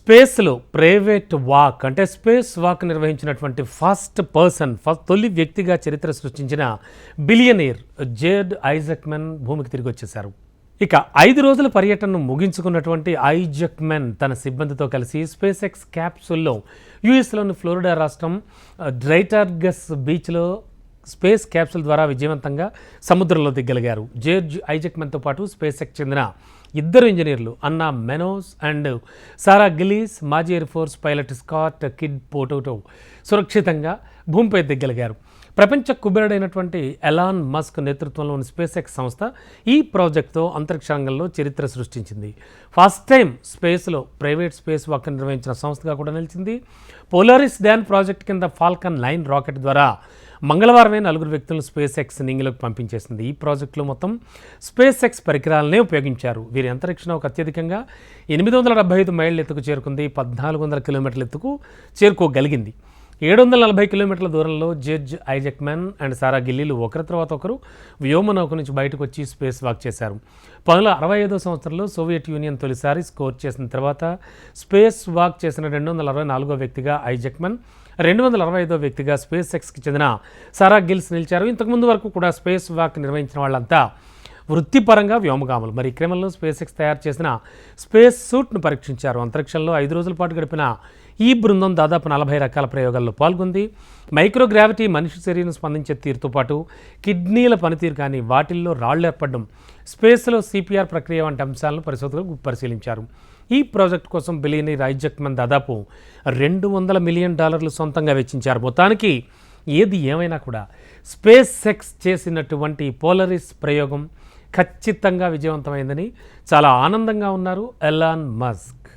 స్పేస్లో private walk అంటే space walk నిర్వహించినటువంటి ఫస్ట్ పర్సన్ ఫస్ట్ తొలి వ్యక్తిగా చరిత్ర సృష్టించిన బిలియనీర్ జేడ్ ఐజక్మెన్ భూమికి తిరిగి వచ్చేశారు. ఇక ఐదు రోజుల పర్యటనను ముగించుకున్నటువంటి ఐజక్మెన్ తన సిబ్బందితో కలిసి స్పేస్ ఎక్స్ క్యాప్సూల్లో యుఎస్లోని ఫ్లోరిడా రాష్ట్రం డ్రైటార్గస్ బీచ్లో స్పేస్ క్యాప్సూల్ ద్వారా విజయవంతంగా సముద్రంలో దిగ్గలిగారు జేర్జ్ ఐజక్మెన్తో పాటు స్పేస్ ఎక్స్ చెందిన ఇద్దరు ఇంజనీర్లు అన్నా మెనోస్ అండ్ సారా గిలీస్ మాజీ air force pilot Scott Kidd Poteet సురక్షితంగా భూమిపై దిగ్గలిగారు ప్రపంచ కుబేరుడైనటువంటి ఎలాన్ మస్క్ నేతృత్వంలోని స్పేస్ ఎక్స్ సంస్థ ఈ ప్రాజెక్ట్తో అంతరిక్ష రంగంలో చరిత్ర సృష్టించింది. ఫస్ట్ టైం స్పేస్లో ప్రైవేట్ స్పేస్ వాక్ నిర్వహించిన సంస్థగా కూడా నిలిచింది. పోలారిస్ డ్యాన్ ప్రాజెక్ట్ కింద ఫాల్కన్ నైన్ రాకెట్ ద్వారా మంగళవారమే నలుగురు వ్యక్తులను స్పేస్ ఎక్స్ నింగిలోకి పంపించేసింది. ఈ ప్రాజెక్టులో మొత్తం స్పేస్ ఎక్స్ పరికరాలనే ఉపయోగించారు. వీరి అంతరిక్ష ఒక అత్యధికంగా ఎనిమిది వందల డెబ్బై ఐదు మైళ్ళ ఎత్తుకు చేరుకుంది. పద్నాలుగు వందల కిలోమీటర్ల ఎత్తుకు చేరుకోగలిగింది. ఏడు వందల నలభై కిలోమీటర్ల దూరంలో జెర్జ్ ఐజక్మెన్ అండ్ సారా గిల్లీలు ఒకరి తర్వాత ఒకరు వ్యోమనౌక నుంచి బయటకు వచ్చి స్పేస్ వాక్ చేశారు. పంతొమ్మిది అరవై ఐదో సంవత్సరంలో సోవియట్ యూనియన్ తొలిసారి స్కోర్ చేసిన తర్వాత స్పేస్ వాక్ చేసిన రెండు వందల అరవై నాలుగో వ్యక్తిగా ఐజక్మెన్ రెండు వందల అరవై ఐదో వ్యక్తిగా స్పేస్ ఎక్స్కి చెందిన సారా గిల్స్ నిలిచారు. ఇంతకుముందు వరకు కూడా స్పేస్ వాక్ నిర్వహించిన వాళ్ళంతా వృత్తిపరంగా వ్యోమగాములు. మరి ఈ క్రమంలో స్పేస్ ఎక్స్ తయారు చేసిన స్పేస్ సూట్ను పరీక్షించారు. అంతరిక్షంలో ఐదు రోజుల పాటు గడిపిన ఈ బృందం దాదాపు నలభై రకాల ప్రయోగాల్లో పాల్గొంది. మైక్రోగ్రావిటీ మనిషి శరీరం స్పందించే తీరుతో పాటు కిడ్నీల పనితీరు కానీ వాటిల్లో రాళ్ళు ఏర్పడడం స్పేస్లో సిపిఆర్ ప్రక్రియ వంటి అంశాలను పరిశోధకులు పరిశీలించారు. ఈ ప్రాజెక్ట్ కోసం బిలియనీ రాజ్యక్మన్ దాదాపు రెండు వందల మిలియన్ డాలర్లు సొంతంగా వెచ్చించారు. మొత్తానికి ఏది ఏమైనా కూడా స్పేస్ సెక్స్ చేసినటువంటి పోలరిస్ ప్రయోగం ఖచ్చితంగా విజయవంతమైందని చాలా ఆనందంగా ఉన్నారు ఎలాన్ మస్క్.